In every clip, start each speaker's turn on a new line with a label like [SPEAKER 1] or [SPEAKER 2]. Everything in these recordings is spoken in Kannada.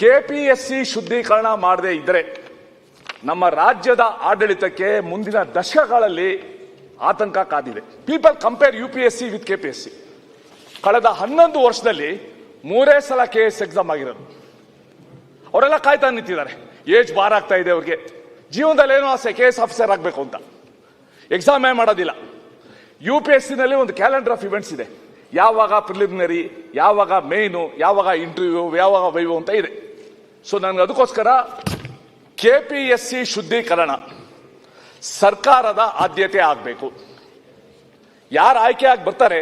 [SPEAKER 1] ಕೆಪಿಎಸ್ಸಿ ಶುದ್ಧೀಕರಣ ಮಾಡದೇ ಇದ್ದರೆ ನಮ್ಮ ರಾಜ್ಯದ ಆಡಳಿತಕ್ಕೆ ಮುಂದಿನ ದಶಕಗಳಲ್ಲಿ ಆತಂಕ ಕಾದಿದೆ. People compare U P S C with K P S C ಕಳೆದ ಹನ್ನೊಂದು ವರ್ಷದಲ್ಲಿ ಮೂರೇ ಸಲ ಕೆ ಎಸ್ ಎಕ್ಸಾಮ್ ಆಗಿರೋದು. ಅವರೆಲ್ಲ ಕಾಯ್ತಾ ನಿಂತಿದ್ದಾರೆ. ಏಜ್ ಬಾರ್ ಆಗ್ತಾ ಇದೆ ಅವ್ರಿಗೆ. ಜೀವನದಲ್ಲಿ ಏನೋ ಆಸೆ ಕೆ ಎಸ್ ಆಫೀಸರ್ ಆಗಬೇಕು ಅಂತ. ಎಕ್ಸಾಮೇ ಮಾಡೋದಿಲ್ಲ. ಯು ಪಿ ಎಸ್ ಸಿನಲ್ಲಿ ಒಂದು ಕ್ಯಾಲೆಂಡರ್ ಆಫ್ ಇವೆಂಟ್ಸ್ ಇದೆ. ಯಾವಾಗ ಪ್ರಿಲಿಮಿನರಿ ಯಾವಾಗ ಮೇನು ಯಾವಾಗ ಇಂಟರ್ವ್ಯೂ ಯಾವಾಗ ವೈವು ಅಂತ ಇದೆ. ಸೊ ನನಗೆ ಅದಕ್ಕೋಸ್ಕರ ಕೆ ಪಿ ಎಸ್ ಸಿ ಶುದ್ಧೀಕರಣ ಸರ್ಕಾರದ ಆದ್ಯತೆ ಆಗಬೇಕು. ಯಾರು ಆಯ್ಕೆ ಆಗಿ ಬರ್ತಾರೆ,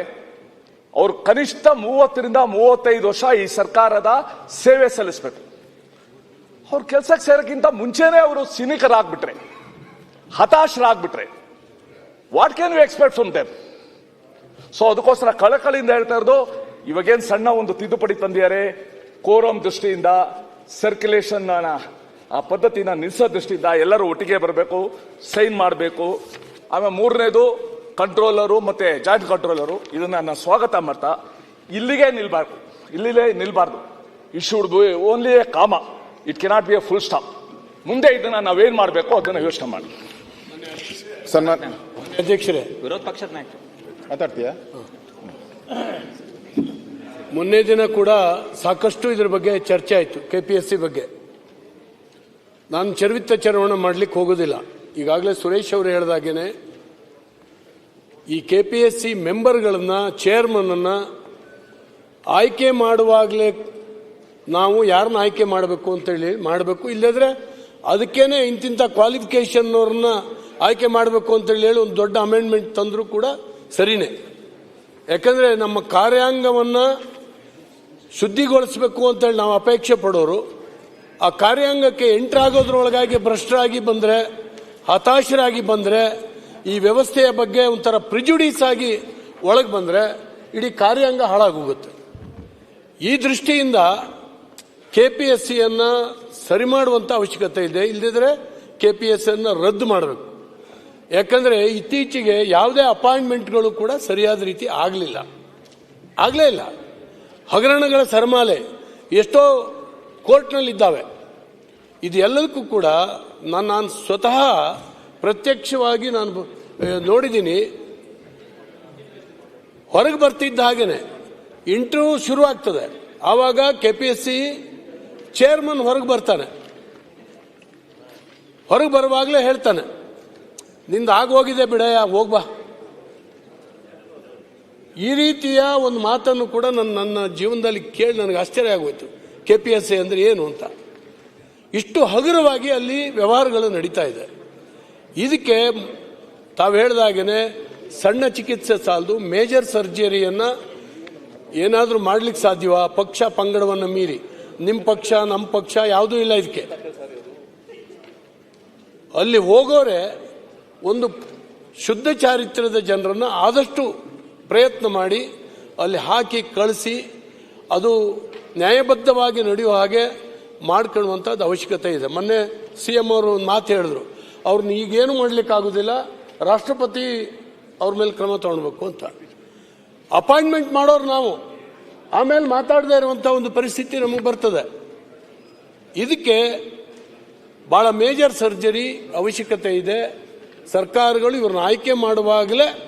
[SPEAKER 1] ಅವರು ಕನಿಷ್ಠ ಮೂವತ್ತರಿಂದ ಮೂವತ್ತೈದು ವರ್ಷ ಈ ಸರ್ಕಾರದ ಸೇವೆ ಸಲ್ಲಿಸಬೇಕು. ಅವ್ರ ಕೆಲಸಕ್ಕೆ ಸೇರೋಕ್ಕಿಂತ ಮುಂಚೆನೆ ಅವರು ಸಿನಿಕರಾಗ್ಬಿಟ್ರೆ, ಹತಾಶರಾಗ್ಬಿಟ್ರೆ what can you expect from them so ಅದಕ್ಕೋಸ್ಕರ ಕಳಕಳಿಯಿಂದ ಹೇಳ್ತಾ ಇರೋದು, ಇವಾಗೇನು ಸಣ್ಣ ಒಂದು ತಿದ್ದುಪಡಿ ತಂದಿದ್ದಾರೆ ಕೋರಂ ದೃಷ್ಟಿಯಿಂದ ಸರ್ಕ್ಯುಲೇಷನ್ ಆ ಪದ್ಧತಿನ ನಿಲ್ಲಿಸೋ ದೃಷ್ಟಿಯಿಂದ ಎಲ್ಲರೂ ಒಟ್ಟಿಗೆ ಬರಬೇಕು ಸೈನ್ ಮಾಡಬೇಕು. ಆಮೇಲೆ ಮೂರನೇದು ಕಂಟ್ರೋಲರು ಮತ್ತೆ ಜಾಯಿಂಟ್ ಕಂಟ್ರೋಲರು ಇದನ್ನ ನಾನು ಸ್ವಾಗತ ಮಾಡ್ತಾ ಇಲ್ಲಿಗೆ ನಿಲ್ಬಾರ್ದು. ಇಲ್ಲಿಲೇ ನಿಲ್ಬಾರ್ದು. It should be only a comma it cannot be a full stop ಮುಂದೆ ಇದನ್ನ ನಾವೇನು ಮಾಡಬೇಕು ಅದನ್ನ ಯೋಚನೆ ಮಾಡಿ.
[SPEAKER 2] ಸನ್ಮಾನ್ಯ
[SPEAKER 3] ಅಧ್ಯಕ್ಷರೇ.
[SPEAKER 4] ವಿರೋಧ ಪಕ್ಷದ ನಾಯಕ
[SPEAKER 2] ಮಾತಾಡ್ತೀಯಾ?
[SPEAKER 3] ಮೊನ್ನೆ ದಿನ ಕೂಡ ಸಾಕಷ್ಟು ಇದ್ರ ಬಗ್ಗೆ ಚರ್ಚೆ ಆಯಿತು ಕೆ ಪಿ ಎಸ್ ಸಿ ಬಗ್ಗೆ. ನಾನು ಚರ್ವಿತ್ತ ಚರವಣ ಮಾಡಲಿಕ್ಕೆ ಹೋಗೋದಿಲ್ಲ. ಈಗಾಗಲೇ ಸುರೇಶ್ ಅವರು ಹೇಳ್ದಾಗೇನೆ ಈ ಕೆ ಪಿ ಎಸ್ ಸಿ ಮೆಂಬರ್ಗಳನ್ನ ಚೇರ್ಮನ್ ಆಯ್ಕೆ ಮಾಡುವಾಗಲೇ ನಾವು ಯಾರನ್ನ ಆಯ್ಕೆ ಮಾಡಬೇಕು ಅಂತೇಳಿ ಮಾಡಬೇಕು. ಇಲ್ಲದ್ರೆ ಅದಕ್ಕೇನೆ ಇಂತಿಂಥ ಕ್ವಾಲಿಫಿಕೇಶನ್ ಅವ್ರನ್ನ ಆಯ್ಕೆ ಮಾಡಬೇಕು ಅಂತೇಳಿ ಹೇಳಿ ಒಂದು ದೊಡ್ಡ ಅಮೆಂಡ್ಮೆಂಟ್ ತಂದರೂ ಕೂಡ ಸರಿನೇ. ಯಾಕಂದ್ರೆ ನಮ್ಮ ಕಾರ್ಯಾಂಗವನ್ನ ಶುದ್ಧಿಗೊಳಿಸಬೇಕು ಅಂತೇಳಿ ನಾವು ಅಪೇಕ್ಷೆ ಪಡೋರು. ಆ ಕಾರ್ಯಾಂಗಕ್ಕೆ ಎಂಟ್ರಾಗೋದ್ರೊಳಗಾಗಿ ಭ್ರಷ್ಟರಾಗಿ ಬಂದರೆ, ಹತಾಶರಾಗಿ ಬಂದರೆ, ಈ ವ್ಯವಸ್ಥೆಯ ಬಗ್ಗೆ ಒಂಥರ ಪ್ರಿಜುಡೀಸ್ ಆಗಿ ಒಳಗೆ ಬಂದರೆ ಇಡೀ ಕಾರ್ಯಾಂಗ ಹಾಳಾಗೋಗುತ್ತೆ. ಈ ದೃಷ್ಟಿಯಿಂದ ಕೆ ಪಿ ಎಸ್ ಸಿಯನ್ನು ಸರಿ ಮಾಡುವಂಥ ಅವಶ್ಯಕತೆ ಇದೆ. ಇಲ್ಲದಿದ್ದರೆ ಕೆ ಪಿ ಎಸ್ ಸಿಯನ್ನು ರದ್ದು ಮಾಡಬೇಕು. ಯಾಕಂದರೆ ಇತ್ತೀಚೆಗೆ ಯಾವುದೇ ಅಪಾಯಿಂಟ್ಮೆಂಟ್ಗಳು ಕೂಡ ಸರಿಯಾದ ರೀತಿ ಆಗಲಿಲ್ಲ. ಆಗಲೇ ಇಲ್ಲ. ಹಗರಣಗಳ ಸರಮಾಲೆ ಎಷ್ಟೋ ಕೋರ್ಟ್ನಲ್ಲಿದ್ದಾವೆ. ಇದೆಲ್ಲದಕ್ಕೂ ಕೂಡ ನಾನು ನಾನು ಸ್ವತಃ ಪ್ರತ್ಯಕ್ಷವಾಗಿ ನಾನು ನೋಡಿದ್ದೀನಿ. ಹೊರಗೆ ಬರ್ತಿದ್ದ ಹಾಗೇನೆ. ಇಂಟರ್ವ್ಯೂ ಶುರು ಆಗ್ತದೆ ಆವಾಗ K P S C chairman ಹೊರಗೆ ಬರ್ತಾನೆ. ಹೊರಗೆ ಬರುವಾಗಲೇ ಹೇಳ್ತಾನೆ. ನಿಂದು ಆಗೋಗಿದೆ ಬಿಡಯ್ಯ ಹೋಗ್ಬಾ ಈ ರೀತಿಯ ಒಂದು ಮಾತನ್ನು ಕೂಡ ನನ್ನ ನನ್ನ ಜೀವನದಲ್ಲಿ ಕೇಳಿ ನನಗೆ ಆಶ್ಚರ್ಯ ಆಗೋಯ್ತು. ಕೆ ಪಿ ಎಸ್ ಸಿ ಅಂದರೆ ಏನು ಅಂತ. ಇಷ್ಟು ಹಗುರವಾಗಿ ಅಲ್ಲಿ ವ್ಯವಹಾರಗಳು ನಡೀತಾ ಇದೆ. ಇದಕ್ಕೆ ತಾವು ಹೇಳ್ದಾಗೇನೆ ಸಣ್ಣ ಚಿಕಿತ್ಸೆ ಸಾಲದು, ಮೇಜರ್ ಸರ್ಜರಿಯನ್ನ ಏನಾದರೂ ಮಾಡ್ಲಿಕ್ಕೆ ಸಾಧ್ಯವಾ? ಪಕ್ಷ ಪಂಗಡವನ್ನು ಮೀರಿ. ನಿಮ್ಮ ಪಕ್ಷ ನಮ್ಮ ಪಕ್ಷ ಯಾವುದೂ ಇಲ್ಲ ಇದಕ್ಕೆ. ಅಲ್ಲಿ ಹೋಗೋರೆ ಒಂದು ಶುದ್ಧ ಚಾರಿತ್ರ್ಯದ ಜನರನ್ನು ಆದಷ್ಟು ಪ್ರಯತ್ನ ಮಾಡಿ ಅಲ್ಲಿ ಹಾಕಿ ಕಳಿಸಿ ಅದು ನ್ಯಾಯಬದ್ಧವಾಗಿ ನಡೆಯುವ ಹಾಗೆ ಮಾಡ್ಕೊಳ್ಳುವಂಥದ್ದು ಅವಶ್ಯಕತೆ ಇದೆ. ಮೊನ್ನೆ ಸಿ ಎಂ ಅವರು ಒಂದು ಮಾತು ಹೇಳಿದ್ರು. ಅವ್ರನ್ನ ಈಗೇನು ಮಾಡ್ಲಿಕ್ಕೆ ಆಗುದಿಲ್ಲ ರಾಷ್ಟ್ರಪತಿ ಅವ್ರ ಮೇಲೆ ಕ್ರಮ ತಗೊಳ್ಬೇಕು ಅಂತ. ಅಪಾಯಿಂಟ್ಮೆಂಟ್ ಮಾಡೋರು ನಾವು. ಆಮೇಲೆ ಮಾತಾಡದೇ ಇರುವಂಥ ಒಂದು ಪರಿಸ್ಥಿತಿ ನಮಗೆ ಬರ್ತದೆ. ಇದಕ್ಕೆ ಭಾಳ ಮೇಜರ್ ಸರ್ಜರಿ ಅವಶ್ಯಕತೆ ಇದೆ. ಸರ್ಕಾರಗಳು ಇವ್ರನ್ನ ಆಯ್ಕೆ ಮಾಡುವಾಗಲೇ